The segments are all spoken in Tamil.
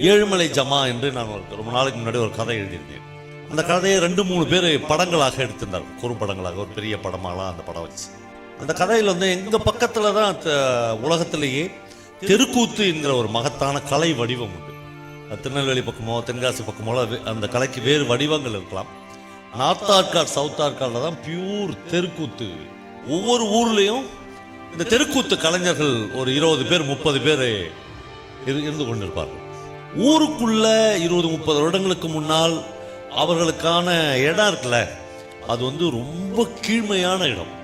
ஏழுமலை ஜமா என்று நான் ஒரு ரொம்ப நாளைக்கு முன்னாடி ஒரு கதை எழுதியிருந்தேன். அந்த கதையை ரெண்டு மூணு பேர் படங்களாக எடுத்திருந்தார். குறும்படங்களாக ஒரு பெரிய படமாலாம் அந்த படம் வச்சு. அந்த கதையில் வந்து எங்கள் பக்கத்தில் தான் உலகத்திலேயே தெருக்கூத்து என்கிற ஒரு மகத்தான கலை வடிவம் உண்டு. திருநெல்வேலி பக்கமோ தென்காசி பக்கமோ அந்த கலைக்கு வேறு வடிவங்கள் இருக்கலாம். நார்த் ஆர்காட் சவுத் ஆர்காடில் தான் பியூர் தெருக்கூத்து. ஒவ்வொரு ஊர்லேயும் இந்த தெருக்கூத்து கலைஞர்கள் ஒரு இருபது பேர் முப்பது பேர் இரு- இருந்து கொண்டிருப்பார்கள். ஊருக்குள்ள இருபது முப்பது வருடங்களுக்கு முன்னால் அவர்களுக்கான இடம் இருக்குல்ல அது வந்து ரொம்ப கீழ்மையான இடம்.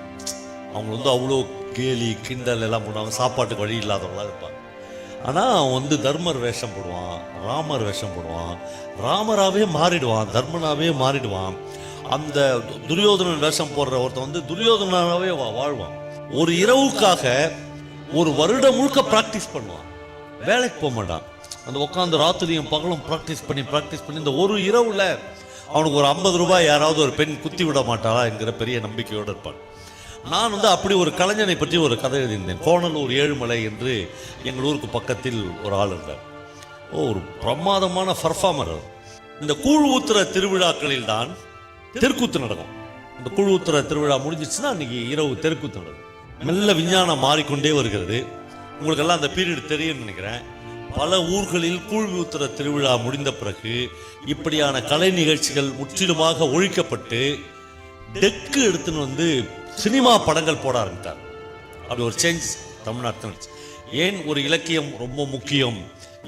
அவங்க வந்து அவ்வளோ கேலி கிண்டல் எல்லாம் பண்ணுவாங்க சாப்பாட்டுக்கு வழி இல்லாதவங்களாக இருப்பாங்க. ஆனால் அவன் வந்து தர்மர் வேஷம் போடுவான் ராமர் வேஷம் போடுவான் ராமராகவே மாறிடுவான் தர்மனாகவே மாறிடுவான். அந்த துரியோதனன் வேஷம் போடுற ஒருத்தன் வந்து துரியோதனாகவே வா- வாழ்வான். ஒரு இரவுக்காக ஒரு வருடம் முழுக்க ப்ராக்டிஸ் பண்ணுவான். வேலைக்கு போக மாட்டான். அந்த உட்காந்து ராத்திரியும் பகலும் ப்ராக்டிஸ் பண்ணி ப்ராக்டிஸ் பண்ணி இந்த ஒரு இரவுல அவனுக்கு ஒரு ஐம்பது ரூபாய் யாராவது ஒரு பெண் குத்தி விட மாட்டாரா என்கிற பெரிய நம்பிக்கையோடு இருப்பான் நான் வந்து அப்படி ஒரு கலைஞனை பற்றி ஒரு கதை எழுதியிருந்தேன். கோணலூர் ஏழுமலை என்று எங்கள் ஊருக்கு பக்கத்தில் ஒரு ஆள் இருந்தார். ஓ ஒரு பிரமாதமான பர்ஃபார்மர் இந்த கூழ் ஊத்துற திருவிழாக்களில் தான் தெருக்கூத்து நடக்கும். இந்த கூழ் ஊத்துற திருவிழா முடிஞ்சிச்சுன்னா அன்னைக்கு இரவு தெருக்கூத்து நடக்கும். மெல்ல விஞ்ஞானம் மாறிக்கொண்டே வருகிறது. உங்களுக்கெல்லாம் அந்த பீரியட் தெரியும்னு நினைக்கிறேன். பல ஊர்களில் கூழ் திருவிழா முடிந்த பிறகு இப்படியான கலை நிகழ்ச்சிகள் முற்றிலுமாக ஒழிக்கப்பட்டு டெக்கு எடுத்துன்னு வந்து சினிமா படங்கள் போட ஆரம்பித்தார். அப்படி ஒரு சேஞ்ச் தமிழ்நாட்டில் ஏன் ஒரு இலக்கியம் ரொம்ப முக்கியம்?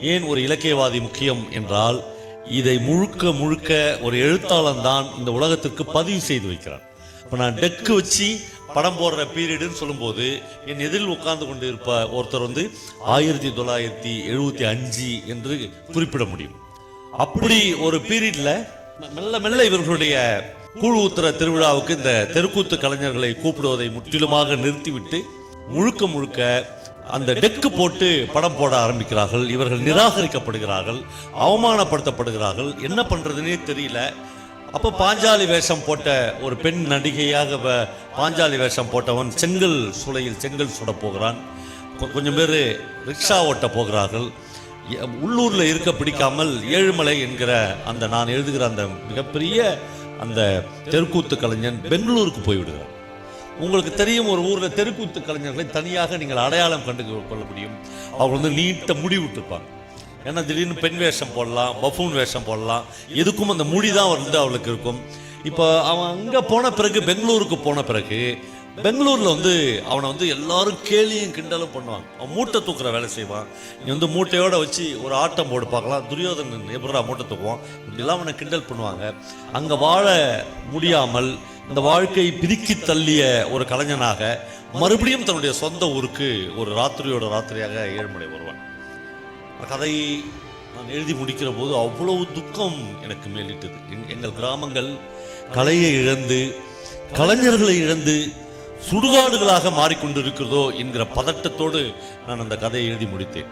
ஏன் ஒரு இலக்கியவாதி முக்கியம் என்றால் இதை முழுக்க முழுக்க ஒரு எழுத்தாளன் தான் இந்த உலகத்திற்கு பதிவு செய்து வைக்கிறான். இப்போ நான் டெக்கு வச்சு படம் போடுற பீரியடுன்னு சொல்லும்போது என் எதிரில் உட்கார்ந்து கொண்டு இருப்ப ஒருத்தர் வந்து ஆயிரத்தி தொள்ளாயிரத்தி எழுபத்தி அஞ்சு என்று குறிப்பிட முடியும். அப்படி ஒரு பீரியட்ல மெல்ல மெல்ல இவர்களுடைய கூழ் ஊத்துற திருவிழாவுக்கு இந்த தெருக்கூத்து கலைஞர்களை கூப்பிடுவதை முற்றிலுமாக நிறுத்திவிட்டு முழுக்க முழுக்க அந்த டெக்கு போட்டு படம் போட ஆரம்பிக்கிறார்கள். இவர்கள் நிராகரிக்கப்படுகிறார்கள் அவமானப்படுத்தப்படுகிறார்கள். என்ன பண்றதுன்னே தெரியல. அப்போ பாஞ்சாலி வேஷம் போட்ட ஒரு பெண் நடிகையாக வ- பாஞ்சாலி வேஷம் போட்டவன் செங்கல் சூளையில் செங்கல் சுட போகிறான். கொஞ்சம் பேர் ரிக்ஷா ஓட்ட போகிறார்கள். உள்ளூரில் இருக்க பிடிக்காமல் ஏழுமலை என்கிற அந்த நான் எழுதுகிற அந்த மிகப்பெரிய அந்த தெருக்கூத்து கலைஞன் பெங்களூருக்கு போய்விடுகிறார் உங்களுக்கு தெரியும் ஒரு ஊரில் தெருக்கூத்து கலைஞர்களை தனியாக நீங்கள் அடையாளம் கண்டு கொள்ள முடியும். அவங்க வந்து நீட்ட முடிவிட்டிருப்பாங்க ஏன்னா திடீர்னு பெண் வேஷம் போடலாம் பஃபூன் வேஷம் போடலாம். எதுக்கும் அந்த மொழி தான் வந்து அவளுக்கு இருக்கும். இப்போ அவன் அங்கே போன பிறகு பெங்களூருக்கு போன பிறகு பெங்களூரில் வந்து அவனை வந்து எல்லாரும் கேலியும் கிண்டலும் பண்ணுவாங்க. அவன் மூட்டை தூக்குற வேலை செய்வான். நீ வந்து மூட்டையோட வச்சு ஒரு ஆட்டம் போடு பார்க்கலாம். துரியோதனன் எப்படா மூட்டை தூக்குவான். இப்படிலாம் அவனை கிண்டல் பண்ணுவாங்க. அங்கே வாழ முடியாமல் இந்த வாழ்க்கையை பிரிக்கி தள்ளிய ஒரு கலைஞனாக மறுபடியும் தன்னுடைய சொந்த ஊருக்கு ஒரு ராத்திரியோட ராத்திரியாக ஏழுமலை வருவான். கதையை நான் எழுதி முடிக்கிற போது அவ்வளவு துக்கம் எனக்கு மேலிட்டது. எங்கள் கிராமங்கள் கலையை இழந்து கலைஞர்களை இழந்து சுடுகாடுகளாக மாறிக்கொண்டிருக்கிறதோ என்கிற பதட்டத்தோடு நான் அந்த கதையை எழுதி முடித்தேன்.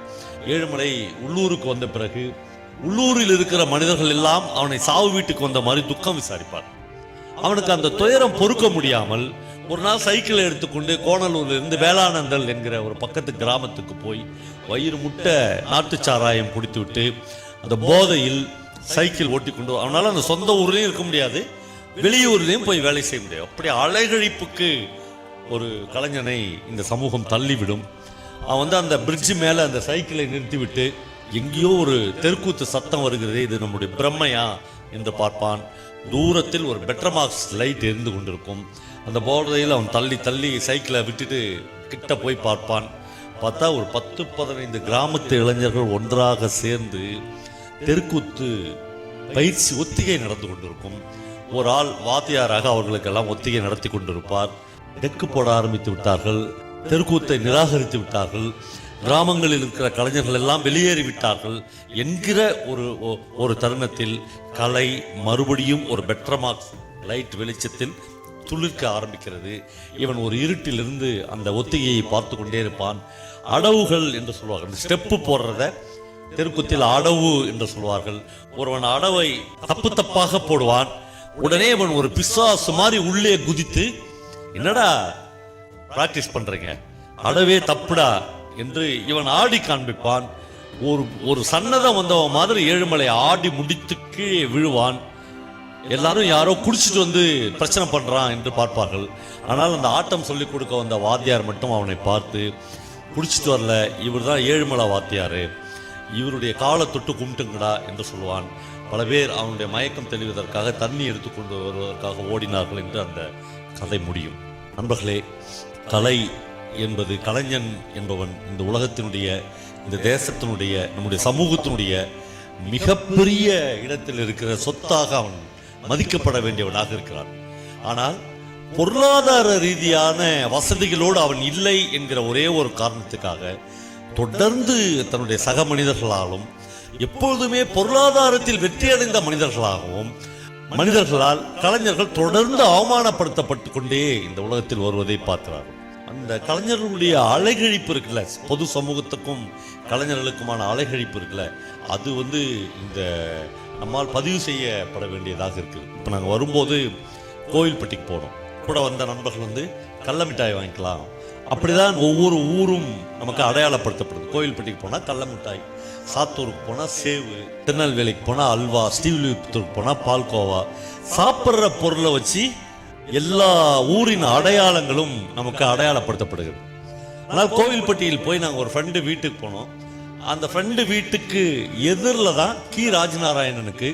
ஏழுமலை உள்ளூருக்கு வந்த பிறகு உள்ளூரில் இருக்கிற மனிதர்கள் எல்லாம் அவனை சாவு வீட்டுக்கு வந்த மாதிரி துக்கம் விசாரிப்பார் அவனுக்கு அந்த துயரம் பொறுக்க முடியாமல் ஒரு நாள் சைக்கிளை எடுத்துக்கொண்டு கோணலூர்லேருந்து வேளானந்தல் என்கிற ஒரு பக்கத்து கிராமத்துக்கு போய் வயிறு முட்டை நாட்டு சாராயம் குடித்து விட்டு அந்த போதையில் சைக்கிள் ஓட்டி கொண்டு அந்த சொந்த ஊர்லேயும் இருக்க முடியாது வெளியூர்லேயும் போய் வேலை செய்ய முடியாது. அப்படி அலைகழிப்புக்கு ஒரு கலைஞனை இந்த சமூகம் தள்ளிவிடும். அவன் வந்து அந்த பிரிட்ஜு மேலே அந்த சைக்கிளை நிறுத்திவிட்டு எங்கேயோ ஒரு தெருக்கூத்து சத்தம் வருகிறது இது நம்முடைய பிரம்மையா என்று பார்ப்பான். தூரத்தில் ஒரு பெட்ரமாக்ஸ் லைட் எரிந்து கொண்டிருக்கும். அந்த போதையில் அவன் தள்ளி தள்ளி சைக்கிளை விட்டுட்டு கிட்ட போய் பார்ப்பான். பார்த்தா ஒரு பத்து பதினைந்து கிராமத்து இளைஞர்கள் ஒன்றாக சேர்ந்து தெருக்கூத்து பயிற்சி ஒத்திகை நடந்து கொண்டிருக்கும். ஒரு ஆள் வாத்தியாராக அவர்களுக்கெல்லாம் ஒத்திகை நடத்தி கொண்டிருப்பார். டெக்கு போட ஆரம்பித்து விட்டார்கள். தெருக்கூத்தை நிராகரித்து விட்டார்கள். கிராமங்களில் இருக்கிற கலைஞர்கள் எல்லாம் வெளியேறி விட்டார்கள். என்கிற ஒரு ஒ- ஒரு தருணத்தில் கலை மறுபடியும் ஒரு பெட்ரமாக்ஸ் லைட் வெளிச்சத்தில் துளிர்க்க ஆரம்பிக்கிறது. இவன் ஒரு இருட்டிலிருந்து அந்த ஒத்திகையை பார்த்து கொண்டே இருப்பான். அடவுகள் என்று சொல்வார்கள். ஸ்டெப்பு போடுறத தெருக்குத்தில் அடவு என்று சொல்வார்கள். ஒருவன் அடவை தப்பு தப்பாக போடுவான். உடனே இவன் ஒரு பிசாசு மாதிரி உள்ளே குதித்து என்னடா பிராக்டிஸ் பண்றீங்க? அடவே தப்புடா என்று இவன் ஆடி காண்பிப்பான். ஒரு ஒரு சன்னதம் வந்தவன் மாதிரி ஏழுமலை ஆடி முடித்து கீழே விழுவான். எல்லாரும் யாரோ குடிச்சிட்டு வந்து பிரச்சனை பண்ணுறான் என்று பார்ப்பார்கள். ஆனால் அந்த ஆட்டம் சொல்லிக் கொடுக்க வந்த வாத்தியார் மட்டும் அவனை பார்த்து குடிச்சிட்டு வரல இவர் தான் ஏழுமலை வாத்தியார். இவருடைய காலை தொட்டு கும்பிட்டுங்கடா என்று சொல்லுவான். பல பேர் அவனுடைய மயக்கம் தெளிவதற்காக தண்ணி எடுத்துக்கொண்டு வருவதற்காக ஓடினார்கள் என்று அந்த கதை முடியும். நண்பர்களே கலை என்பது கலைஞன் என்பவன் இந்த உலகத்தினுடைய இந்த தேசத்தினுடைய நம்முடைய சமூகத்தினுடைய மிகப்பெரிய இடத்தில் இருக்கிற சொத்தாக அவன் மதிக்கப்பட வேண்டியவனாக இருக்கிறான். ஆனால் பொருளாதார ரீதியான வசதிகளோடு அவன் இல்லை என்கிற ஒரே ஒரு காரணத்துக்காக தொடர்ந்து தன்னுடைய சக மனிதர்களாலும் எப்பொழுதுமே பொருளாதாரத்தில் வெற்றியடைந்த மனிதர்களாகவும் மனிதர்களால் கலைஞர்கள் தொடர்ந்து அவமானப்படுத்தப்பட்டு கொண்டே இந்த உலகத்தில் வருவதை பார்க்கிறார்கள். அந்த கலைஞர்களுடைய அலைகழிப்பு இருக்குல்ல பொது சமூகத்துக்கும் கலைஞர்களுக்குமான அலைகழிப்பு இருக்குல்ல அது வந்து இந்த நம்மால் பதிவு செய்யப்பட வேண்டியதாக இருக்குது. இப்போ நாங்கள் வரும்போது கோவில்பட்டிக்கு போனோம். கூட வந்த நண்பர்கள் வந்து கடல மிட்டாய் வாங்கிக்கலாம். அப்படிதான் ஒவ்வொரு ஊரும் நமக்கு அடையாளப்படுத்தப்படுது. கோவில்பட்டிக்கு போனால் கடல மிட்டாய் சாத்தூருக்கு போனால் சேவு திருநெல்வேலிக்கு போனால் அல்வா ஸ்ரீவில்லிபுத்தூருக்கு போனால் பால்கோவா. சாப்பிட்ற பொருளை வச்சு எல்லா ஊரின் அடையாளங்களும் நமக்கு அடையாளப்படுத்தப்படுகிறது. ஆனால் கோவில்பட்டியில் போய் நாங்கள் ஒரு ஃப்ரெண்டு வீட்டுக்கு போனோம். அந்த ஃப்ரெண்டு வீட்டுக்கு எதிரில் தான் கி. ராஜநாராயணனுக்கு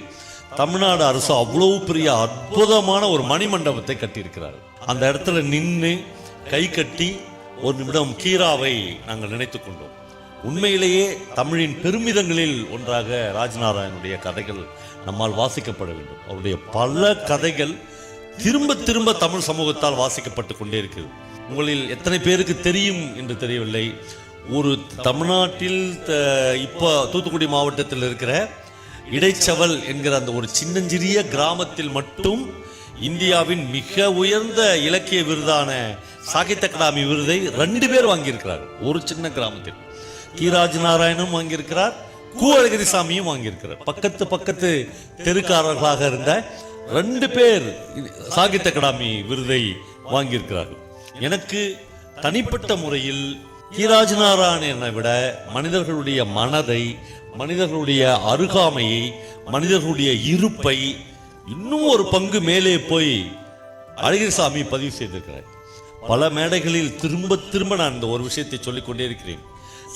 தமிழ்நாடு அரசு அவ்வளவு பெரிய அற்புதமான ஒரு மணிமண்டபத்தை கட்டியிருக்கிறார். அந்த இடத்துல நின்று கை கட்டி ஒரு நிமிடம் கீராவை நாங்கள் நினைத்து கொண்டோம். உண்மையிலேயே தமிழின் பெருமிதங்களில் ஒன்றாக ராஜநாராயணுடைய கதைகள் நம்மால் வாசிக்கப்பட வேண்டும். அவருடைய பல கதைகள் திரும்ப திரும்ப தமிழ் சமூகத்தால் வாசிக்கப்பட்டு கொண்டே இருக்குது. உங்களில் எத்தனை பேருக்கு தெரியும் என்று தெரியவில்லை. ஒரு தமிழ்நாட்டில் த- இப்போ தூத்துக்குடி மாவட்டத்தில் இருக்கிற இடைச்சவல் என்கிற அந்த ஒரு சின்னஞ்சிறிய கிராமத்தில் மட்டும் இந்தியாவின் மிக உயர்ந்த இலக்கிய விருதான சாகித்ய அகாடமி விருதை ரெண்டு பேர் வாங்கியிருக்கிறார். ஒரு சின்ன கிராமத்தில். கீராஜ் நாராயணும் வாங்கியிருக்கிறார் கு. அழகிரிசாமியும் வாங்கியிருக்கிறார். பக்கத்து பக்கத்து தெருக்காரர்களாக இருந்த ரெண்டு பேர் சாகித்ய அகாடமி விருதை வாங்கியிருக்கிறார்கள். எனக்கு தனிப்பட்ட முறையில் கீராஜ் நாராயணனை விட மனிதர்களுடைய மனதை மனிதர்களுடைய அருகாமையை மனிதர்களுடைய இருப்பை இன்னும் ஒரு பங்கு மேலே போய் அழகிரிசாமி பதிவு செய்திருக்கிறார். பல மேடைகளில் திரும்ப திரும்ப நான் இந்த ஒரு விஷயத்தை சொல்லிக் கொண்டே இருக்கிறேன்.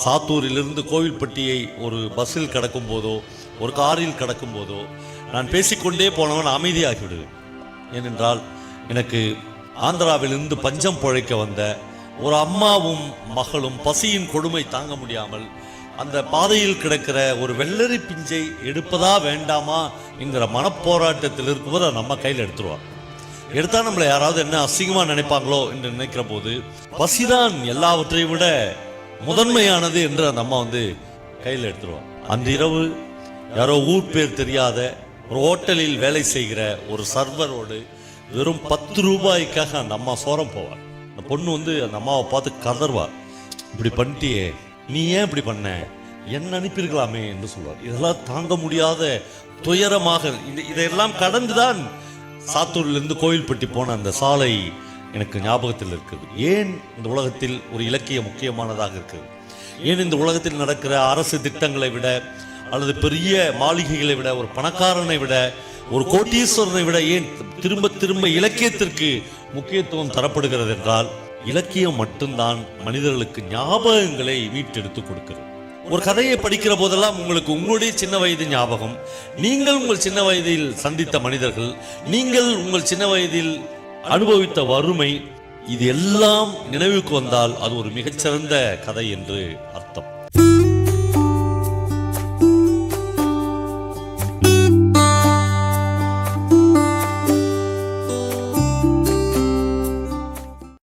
சாத்தூரிலிருந்து கோவில்பட்டியை ஒரு பஸ்ஸில் கடக்கும் போதோ ஒரு காரில் கடக்கும் போதோ நான் பேசிக்கொண்டே போனவன் அமைதியாகிவிடுவேன். ஏனென்றால் எனக்கு ஆந்திராவிலிருந்து பஞ்சம் பொழைக்க வந்த ஒரு அம்மாவும் மகளும் பசியின் கொடுமை தாங்க முடியாமல் அந்த பாதையில் கிடக்கிற ஒரு வெள்ளரி பிஞ்சை எடுப்பதா வேண்டாமா என்கிற மனப்போராட்டத்தில் இருக்கும்போது அதை நம்ம கையில் எடுத்துருவார் எடுத்தா நம்மளை யாராவது என்ன அசிங்கமா நினைப்பாங்களோ என்று நினைக்கிற போது பசிதான் எல்லாவற்றையும் விட முதன்மையானது என்று அந்த அம்மா வந்து கையில் எடுத்துருவார் அந்த இரவு யாரோ ஊர் பேர் தெரியாத ஒரு ஹோட்டலில் வேலை செய்கிற ஒரு சர்வரோடு வெறும் பத்து ரூபாய்க்காக அந்த அம்மா சோரம் போவார் அந்த பொண்ணு வந்து அந்த அம்மாவை பார்த்து கதர்வா. இப்படி பண்ணிட்டியே நீ ஏன் இப்படி பண்ண? என்ன அனுப்பியிருக்கலாமே என்று சொல்வார் இதெல்லாம் தாங்க முடியாத துயரமாக இந்த இதையெல்லாம் கடந்துதான் சாத்தூர்லேருந்து கோயில்பட்டி போன அந்த சாலை எனக்கு ஞாபகத்தில் இருக்குது. ஏன் இந்த உலகத்தில் ஒரு இலக்கியம் முக்கியமானதாக இருக்குது? ஏன் இந்த உலகத்தில் நடக்கிற அரசு திட்டங்களை விட அல்லது பெரிய மாளிகைகளை விட ஒரு பணக்காரனை விட ஒரு கோட்டீஸ்வரனை விட ஏன் திரும்ப திரும்ப இலக்கியத்திற்கு முக்கியத்துவம் தரப்படுகிறது என்றால் இலக்கியம் மட்டும்தான் மனிதர்களுக்கு ஞாபகங்களை மீட்டெடுத்து கொடுக்கிறது. ஒரு கதையை படிக்கிற போதெல்லாம் உங்களுக்கு உங்களுடைய சின்ன வயது ஞாபகம். நீங்கள் உங்கள் சின்ன வயதில் சந்தித்த மனிதர்கள் நீங்கள் உங்கள் சின்ன வயதில் அனுபவித்த வறுமை இது எல்லாம் நினைவுக்கு வந்தால் அது ஒரு மிகச்சிறந்த கதை என்று அர்த்தம்.